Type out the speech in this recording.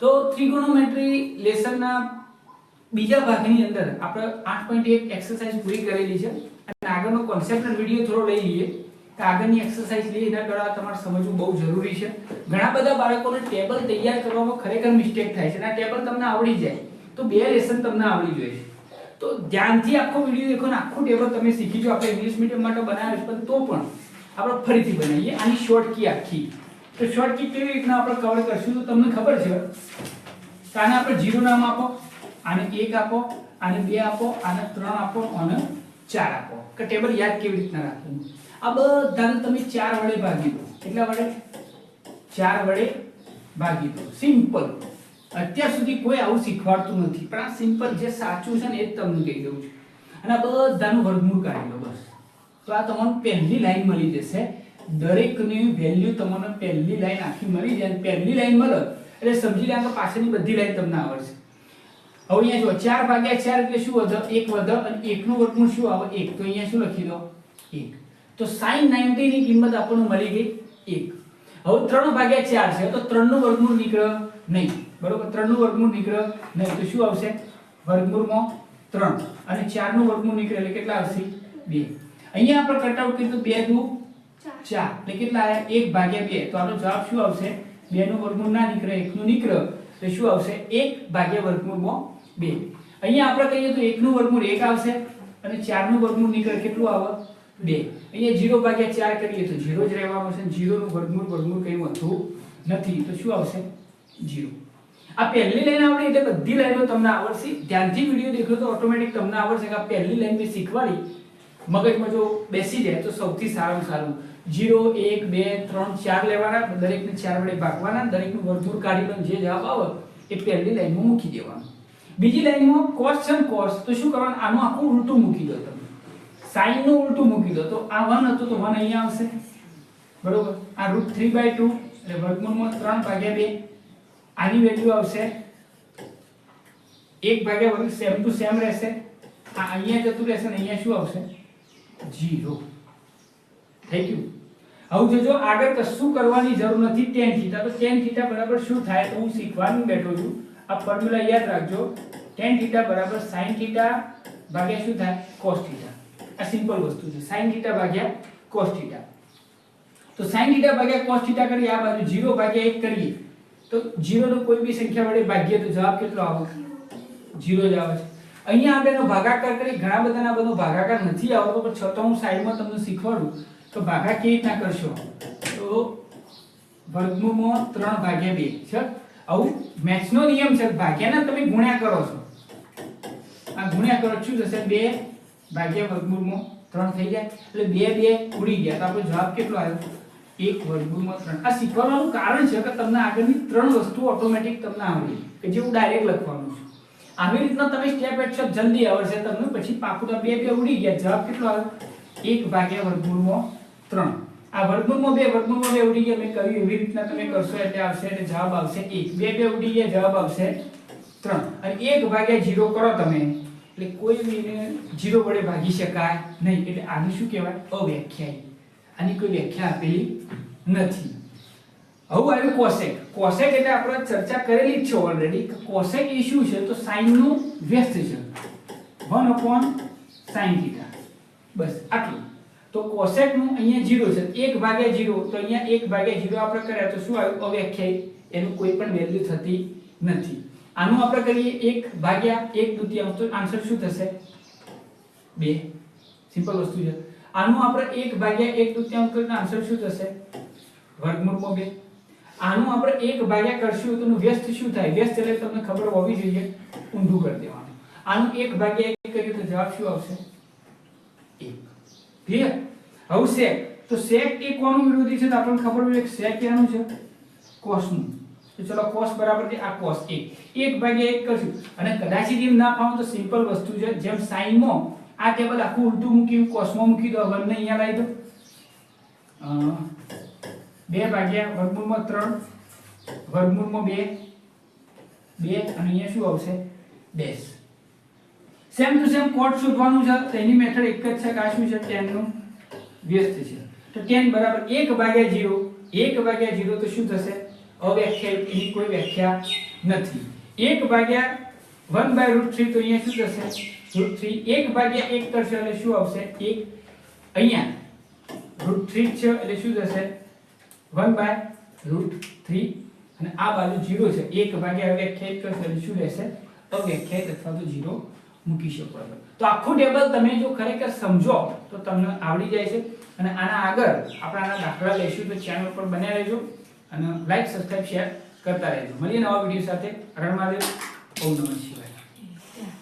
તો ત્રિકોણોમેટ્રી લેસનના બીજા ભાગની અંદર આપણે આઠ પોઈન્ટ એક એક્સરસાઇઝ પૂરી કરેલી છે. અને આગળનો કોન્સેપ્ટ વીડિયો થોડો લઈ લઈએ. કે આગળની એક્સરસાઇઝ લઈએ એના કરવા તમારે સમજવું બહુ જરૂરી છે. ઘણા બધા બાળકોને ટેબલ તૈયાર કરવામાં ખરેખર મિસ્ટેક થાય છે. અને ટેબલ તમને આવડી જાય. તો બે લેસન તમને આવડી જોઈએ તો ધ્યાનથી આખો વીડિયો દેખો ને આખું ટેબલ તમે શીખી જો આપણે ઇંગ્લિશ મીડિયમ માટે બનાવ્યું પણ તો પણ આપણે ફરીથી બનાવીએ. આની શોર્ટ કી આખી. તો શોર્ટ કી કેવી રીતના આપણે કવર કરશું તો તમને ખબર છે. તો આને આપણે જીરો નામ આપો, આને એક આપો, આને બે આપો, આને ત્રણ આપો અને ચાર આપો. કે ટેબલ યાદ કેવી રીતના રાખવું આ બધાને તમે ચાર વડે ભાગી દો. કેટલા વડે? ચાર વડે ભાગી દો. સિમ્પલ. અત્યાર સુધી કોઈ આવું શીખવાડતું નથી, પણ આ સિમ્પલ જે સાચું છે ને એ જ તમને કહી દઉં છું. અને આ બધાનું વર્ગમૂળ કાઢી લો બસ. તો આ તમને પહેલી લાઈન મળી જશે. દરેકની વેલ્યુ તમને પહેલી લાઈન આખી મળી જાય અને પહેલી લાઈન મળે, એટલે સમજી લે કે પાછળની બધી લાઈન તમને આવડશે. હવે અહીંયા જો ચાર ભાગ્યા ચાર એટલે શું વધે? એક વધે અને એકનું વર્ગમૂળ શું આવે? એક. તો અહીંયા શું લખી દો? એક. તો સાઈન નાઇન્ટી ની કિંમત આપણને મળી ગઈ એક. હવે ત્રણ ભાગ્યા ચાર છે, તો ત્રણનું વર્ગમૂળ નીકળે નહીં. બરોબર? ત્રણનું વર્ગમૂળ નીકળે નહીં. તો શું આવશે? વર્ગમૂળમાં ત્રણ. અને ચારનું વર્ગમૂળ નીકળે એટલે કેટલા આવશે? બે. અહીંયા આપણે કટઆઉટ કરીએ તો બે દુ ચાર. એટલે કેટલા આવ્યા એક ભાગ્યા બે. તો આનો જવાબ શું આવશે? બે નું વર્ગમૂળ ના નીકળે એક નું નીકળે એટલે શું આવશે? એક ભાગ્યા વર્ગમૂળમાં બે. અહીંયા આપણે કહીએ તો એક નું વર્ગમૂળ એક આવશે અને ચારનું વર્ગમૂળ નીકળે કેટલું આવે? બે. અહીંયા જીરો ભાગ્યા ચાર કરીએ તો જીરો જ રહેવાનું છે જીરો નું વર્ગમૂળ વર્ગમૂળ કંઈ વધુ નથી. તો શું આવશે? જીરો. આ પહેલી લાઈન આવડે એટલે બધી લાઈનો તમને આવડશે. ધ્યાનથી વીડિયો દેખો તો ઓટોમેટિક તમને આવડશે કે આ પહેલી લાઈન મેં શીખવાડી. મગજમાં જો બેસી જાય તો સૌથી સારામાં સારું. જીરો, એક, બે, ત્રણ, ચાર લેવાના દરેકને ચાર વડે ભાગવાના દરેકનું વર્તુળ કાઢી જે જવાબ આવે એ પહેલી લાઈનમાં મૂકી દેવાનું. બીજી લાઈનમાં કોસ છે કોસ તો શું કરવાનું? આનું આખું ઉલટું મૂકી દો તમે. સાઈનનું ઉલટું મૂકી દો. તો આ વન હતું, તો વન અહીંયા આવશે. બરોબર? આ રૂટ થ્રી બાય ટુ એટલે વર્ગમૂળમાં ત્રણ ભાગ્યા બે. આની વેલ્યુ આવશે એક ભાગ્યા વર્ગ સેમ ટુ સેમ રહેશે. આ અહીંયા જતું રહેશે ને અહીંયા શું આવશે? જીરો. થઈ ગયું હવે જોજો, આગળ કશું કરવાની જરૂર નથી, tan થીટા તો tan થીટા બરાબર શું થાય? તો હું શીખવાનું બેઠો છું. આ ફોર્મ્યુલા યાદ રાખજો. tan થીટા બરાબર sin થીટા ભાગ્યા શું થાય? cos થીટા આ સિમ્પલ વસ્તુ છે. sin થીટા ભાગ્યા cos થીટા તો sin થીટા ભાગ્યા cos થીટા કરીએ, આ બાજુ 0 ભાગ્યા 1 કરીએ. તો 0 નો કોઈ બી સંખ્યા વડે ભાગીએ તો જવાબ કેટલો આવે? 0 જ આવે છે. અહીંયા આપણે એનો ભાગાકાર કરી, ઘણા બધાના બધો ભાગાકાર નથી આવતો, પણ છતાં હું સાઈડમાં તમને શીખવાડું, તો ભાગા કેવી રીતના કરશો? તો વર્ગમૂળમાં ત્રણ ભાગ્યા બે, છે? આવું મેથ્સનો નિયમ છે, ભાગ્યાના તમે ગુણ્યા કરો છો. આ ગુણ્યા કરો, શું થશે? બે ભાગ્યા વર્ગમૂળમાં ત્રણ થઈ જાય એટલે બે બે ઉડી ગયા. તો આપણો જવાબ કેટલો આવ્યો? એક વર્ગમૂળમાં ત્રણ. આ શીખવાનું કારણ છે કે તમને આગળની ત્રણ વસ્તુ ઓટોમેટિક તમને આવડી. કે જે હું ડાયરેક્ટ લખવાનું છું. આવી રીતના તમે સ્ટેપ બાય સ્ટેપ જલ્દી આવડશે તમને. પછી પાકું તો બે બે ઉડી ગયા. જવાબ કેટલો આવે એક ભાગ્યા વર્ગમૂળમાં ત્રણ. આ વર્ગમૂળમાં બે વર્ગમૂળમાં બે ઉડી ગયા. મેં કહ્યું એવી રીતના તમે કરશો એટલે આવશે એટલે જવાબ આવશે એક. બે બે ઉડી ગયા. જવાબ આવશે ત્રણ. અને એક ભાગ્યા જીરો કરો તમે. એટલે કોઈ બીને જીરો વડે ભાગી શકાય નહીં. એટલે આની શું કહેવાય? અવ્યાખ્યાયી આની કોઈ વ્યાખ્યા આપેલી નથી. હવે આવ્યું કોસેક. કોસેક એટલે આપણે ચર્ચા કરેલી જ છે ઓલરેડી કોસેક એ શું છે તો sin નું વ્યસ્ત છે. વન અપોન સાઈન થીટા બસ, આટલું. તો કોસેકનું અહીંયા જીરો છે. એક ભાગ્યા જીરો તો અહીંયા એક ભાગ્યા જીરો આપણે કર્યા. તો શું આવ્યું? અવ્યાખ્યાય એનું કોઈ પણ વેલ્યુ થતી નથી. આનું આપણે કરીએ એક ભાગ્યા 1 દુતિયાંશ. તો આન્સર શું થશે? બે. સિમ્પલ વસ્તુ છે. આનું આપણે એક ભાગ્યા 1 દુતિયાંશ કરીને આન્સર શું થશે? વર્ગમૂળમાં 2 આનું આપણે એક ભાગ્યા કરશું તો એનું વ્યસ્ત શું થાય? વ્યસ્ત એટલે તમને ખબર હોવી જોઈએ ઊંધું કરી દેવાનું. આનું એક ભાગ્યા એક કરીએ તો જવાબ શું આવશે? એક. ક્લિયર હવે સેક તો સેક એ કોનું વિરોધી છે તો આપણને ખબર હોય કે સેક ક્યાંનું છે? કોસનું તો ચલો કોસ બરાબર છે આ કોસ 1 એક ભાગ્યા એક કરશું. અને કદાચ એમ ના પાઉં તો સિમ્પલ વસ્તુ છે જેમ સાઈનમાં આ ટેબલ આખું ઉલટું મૂકી કોસમાં મૂકી દો 1 ને અહીંયા લાવી દો. અ, બે ભાગ્યા વર્ગમૂળમાં ત્રણ, વર્ગમૂળમાં બે બે, અને અહીંયા શું આવશે? Base. Same to same cot શોધવાનું છે, તો એની મેથડ એક જ છે કાશું છે? 10 નું વ્યસ્ત છે. તો ટેન બરાબર એક ભાગ્યા 0 1 ભાગ્યા જીરો તો શું થશે? અવ્યાખ્યા, એની કોઈ વ્યાખ્યા નથી. એક ભાગ્યા વન બાય રૂટ થ્રી તો અહીંયા શું થશે? રૂટ થ્રી એક ભાગ્યા એક કરશે એટલે શું આવશે? એક અહીંયા. રૂટ થ્રી છે, એટલે શું થશે? વન બાય રૂટ થ્રી અને આ બાજુ જીરો છે. એક ભાગ્યા વ્યાખ્યાયિત કરશો એટલે શું રહેશે? અવ્યાખ્યાયિત અથવા તો જીરો મૂકી શકો છો. તો આખું ટેબલ તમે જો ખરેખર સમજો, તો તમને આવડી જાય છે. અને આના આગળ આપણે આના દાખલા લઈશું, તો ચેનલ પર બન્યા રહેજો અને લાઈક સબસ્ક્રાઇબ શેર કરતા રહેજો. મળીએ નવા વીડિયો સાથે. હરણ મહાદેવ ઓમ નમઃ